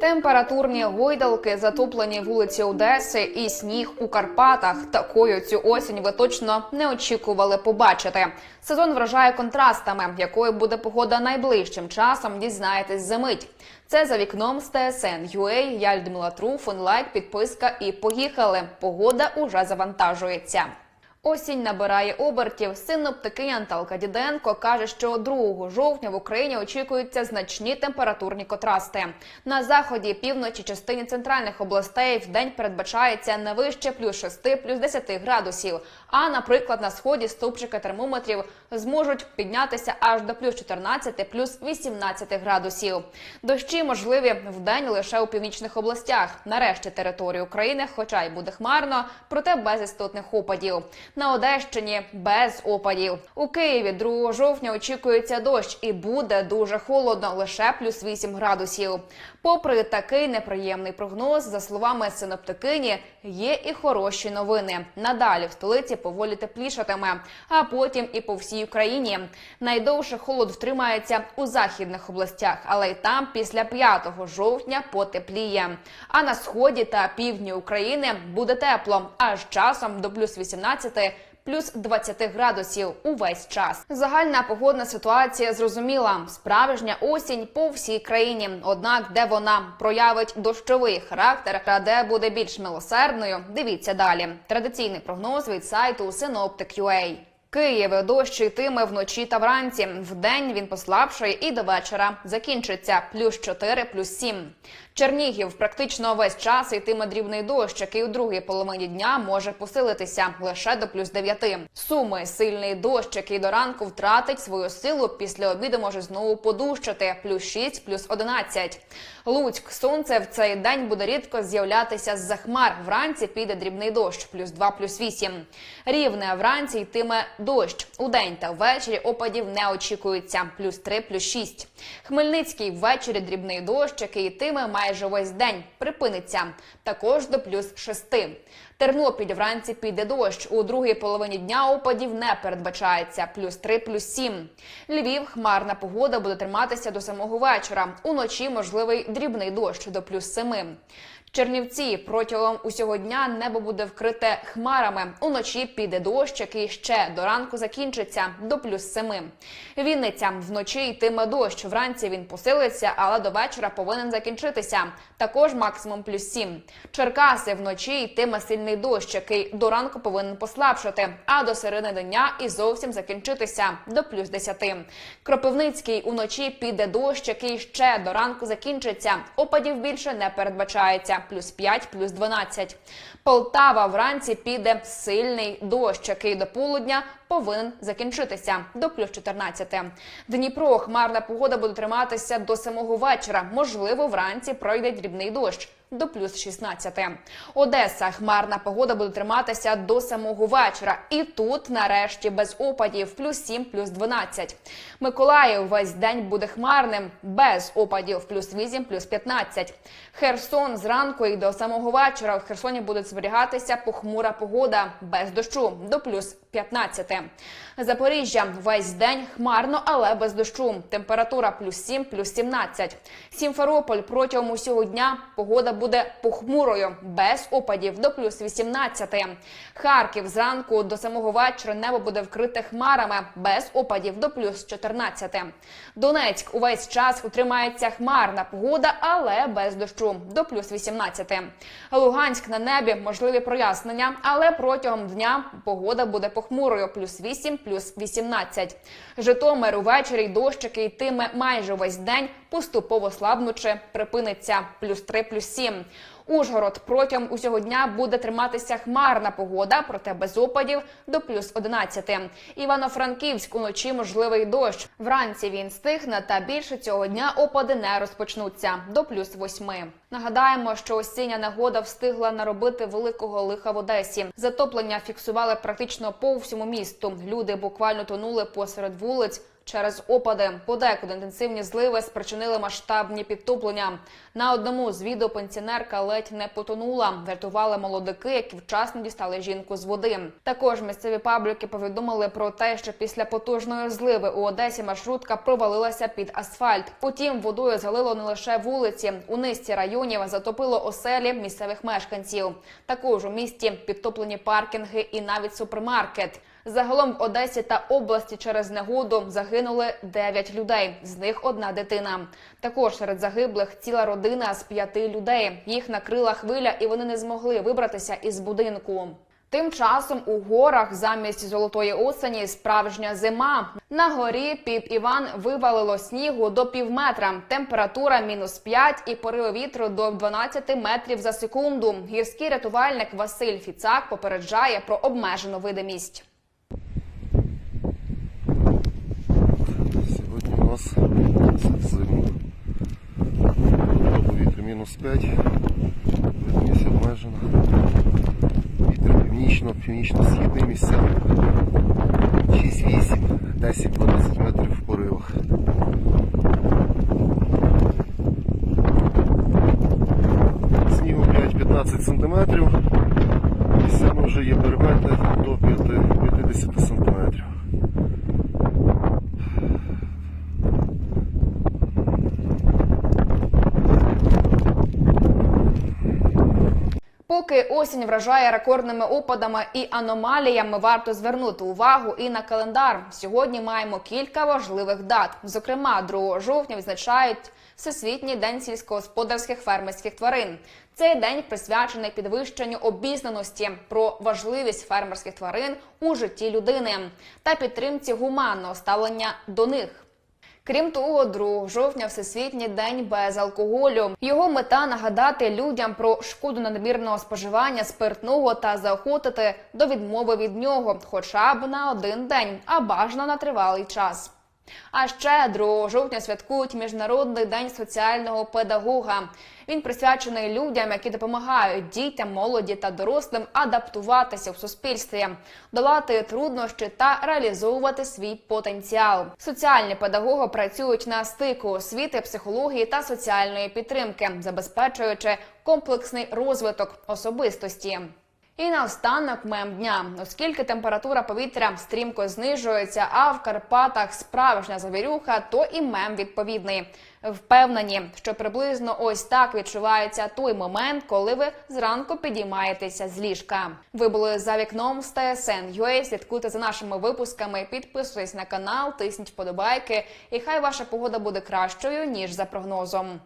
Температурні гойдалки, затоплені вулиці Одеси і сніг у Карпатах. Такою цю осінь ви точно не очікували побачити. Сезон вражає контрастами, якою буде погода найближчим часом. Дізнаєтесь за мить. Це за вікном з ТСН UA, Я Людмила Труфон, лайк, підписка і поїхали. Погода уже завантажується. Осінь набирає обертів. Синоптикиня Анталка Діденко каже, що 2 жовтня в Україні очікуються значні температурні контрасти. На заході, півночі, частині центральних областей в день передбачається не вище плюс 6, плюс 10 градусів. А, наприклад, на сході стовпчики термометрів зможуть піднятися аж до плюс 14, плюс 18 градусів. Дощі можливі в день лише у північних областях. Нарешті території України, хоча й буде хмарно, проте без істотних опадів. На Одещині без опадів. У Києві 2 жовтня очікується дощ і буде дуже холодно, лише плюс 8 градусів. Попри такий неприємний прогноз, за словами синоптикині, є і хороші новини. Надалі в столиці поволі теплішатиме, а потім і по всій Україні. Найдовше холод втримається у західних областях, але й там після 5 жовтня потепліє. А на сході та півдні України буде тепло, аж часом до плюс 18 Плюс 20 градусів увесь час. Загальна погодна ситуація зрозуміла. Справжня осінь по всій країні. Однак, де вона проявить дощовий характер, а де буде більш милосердною, дивіться далі. Традиційний прогноз від сайту Synoptic.ua. Києві дощ йтиме вночі та вранці. Вдень він послабшає і до вечора закінчиться плюс 4, плюс 7. Чернігів практично весь час йтиме дрібний дощ, який у другій половині дня може посилитися лише до плюс 9. Суми сильний дощ, який до ранку втратить свою силу. Після обіду може знову подущати плюс 6, плюс 11. Луцьк сонце в цей день буде рідко з'являтися з-за хмар. Вранці піде дрібний дощ, плюс 2, плюс 8. Рівне вранці йтиме дощ. У день та ввечері опадів не очікується. Плюс 3, плюс 6. Хмельницький ввечері дрібний дощ, який йтиме майже весь день. Припиниться. Також до плюс 6. Тернопіль вранці піде дощ. У другій половині дня опадів не передбачається. Плюс 3, плюс 7. Львів хмарна погода буде триматися до самого вечора. Уночі можливий дрібний дощ до плюс 7. Чернівці протягом усього дня небо буде вкрите хмарами. Уночі піде дощ, який ще до ранку закінчиться до плюс семи. Вінниця вночі йтиме дощ. Вранці він посилиться, але до вечора повинен закінчитися. Також максимум плюс сім. Черкаси вночі йтиме сильний дощ, який до ранку повинен послабшати, а до середини дня і зовсім закінчитися до плюс десяти. Кропивницький уночі піде дощ, який ще до ранку закінчиться. Опадів більше не передбачається плюс 5, плюс 12. Полтава вранці піде сильний дощ, який до полудня повинен закінчитися до плюс 14. Дніпро хмарна погода буде триматися до самого вечора. Можливо, вранці пройде дрібний дощ. До плюс 16. Одеса хмарна погода буде триматися до самого вечора. І тут, нарешті, без опадів плюс 7, плюс 12. Миколаїв весь день буде хмарним, без опадів плюс 8, плюс 15. Херсон зранку і до самого вечора. В Херсоні буде зберігатися похмура погода без дощу до плюс 15. Запоріжжя весь день хмарно, але без дощу. Температура плюс 7, плюс 17. Сімферополь протягом усього дня погода буде похмурою, без опадів до плюс 18. Харків зранку до самого вечора небо буде вкрите хмарами, без опадів до плюс 14. Донецьк увесь час утримається хмарна погода, але без дощу до плюс 18. Луганськ на небі можливі прояснення, але протягом дня погода буде похмурою, плюс 8, плюс 18. Житомир увечері дощ, який йтиме майже весь день, поступово слабнучи, припиниться плюс 3, плюс 7. Ужгород протягом усього дня буде триматися хмарна погода, проте без опадів до плюс 11. Івано-Франківськ уночі можливий дощ. Вранці він стихне, та більше цього дня опади не розпочнуться до плюс 8. Нагадаємо, що осіння негода встигла наробити великого лиха в Одесі. Затоплення фіксували практично по всьому місту. Люди буквально тонули посеред вулиць. Через опади. Подекуди інтенсивні зливи спричинили масштабні підтоплення. На одному з відео пенсіонерка ледь не потонула. Врятували молодики, які вчасно дістали жінку з води. Також місцеві пабліки повідомили про те, що після потужної зливи у Одесі маршрутка провалилася під асфальт. Утім, водою залило не лише вулиці. У низці районів затопило оселі місцевих мешканців. Також у місті підтоплені паркінги і навіть супермаркет. Загалом в Одесі та області через негоду загинули 9 людей, з них одна дитина. Також серед загиблих ціла родина з п'яти людей. Їх накрила хвиля, і вони не змогли вибратися із будинку. Тим часом у горах замість золотої осені справжня зима. На горі піп Іван вивалило снігу до півметра. Температура мінус 5 і пориви вітру до 12 метрів за секунду. Гірський рятувальник Василь Фіцак попереджає про обмежену видимість. Сьогодні у нас зима. Повітря мінус 5, видимість обмежена. Вітер північно, північно-східний місцями 6-8, 10-12 метрів в поривах. Снігу 5-15 сантиметрів. Місцями вже є перемети до 5 50 Поки осінь вражає рекордними опадами і аномаліями, варто звернути увагу і на календар. Сьогодні маємо кілька важливих дат. Зокрема, 2 жовтня відзначають Всесвітній день сільськогосподарських фермерських тварин. Цей день присвячений підвищенню обізнаності про важливість фермерських тварин у житті людини та підтримці гуманного ставлення до них. Крім того, 2 жовтня Всесвітній день без алкоголю. Його мета нагадати людям про шкоду надмірного споживання спиртного та заохотити до відмови від нього, хоча б на один день, а бажано на тривалий час. А ще 2 жовтня святкують Міжнародний день соціального педагога. Він присвячений людям, які допомагають дітям, молоді та дорослим адаптуватися в суспільстві, долати труднощі та реалізовувати свій потенціал. Соціальні педагоги працюють на стику освіти, психології та соціальної підтримки, забезпечуючи комплексний розвиток особистості. І наостанок мем дня, оскільки температура повітря стрімко знижується, а в Карпатах справжня завірюха, то і мем відповідний. Впевнені, що приблизно ось так відчувається той момент, коли ви зранку підіймаєтеся з ліжка. Ви були за вікном з TSN.ua, Слідкуйте за нашими випусками, підписуйтесь на канал, тисніть вподобайки, і хай ваша погода буде кращою ніж за прогнозом.